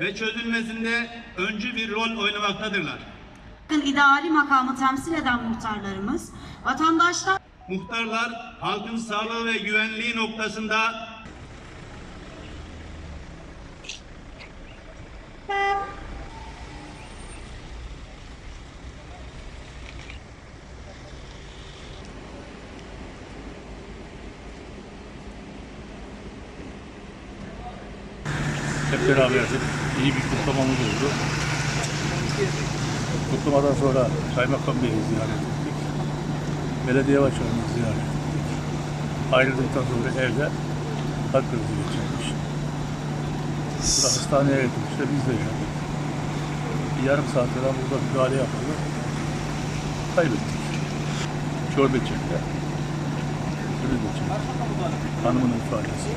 ve çözülmesinde öncü bir rol oynamaktadırlar. ideali makamı temsil eden muhtarlarımız, vatandaşlar Muhtarlar halkın sağlığı ve güvenliği noktasında Hep beraberdik. İyi bir kutlamamız oldu. Kutlamadan sonra Kaymakam Bey'i ziyaret ettik. Belediye Başkanı'nı ziyaret ettik. Ayrıldıktan sonra evde kalp krizi geçirmiş. Sonra hastaneye gitmişler, biz de geldik. Bir yarım saat falan burada müdahale yapıldı. Kaybettik. Çorbe çekti. Kriz geçirdi. Hanımın ifadesi.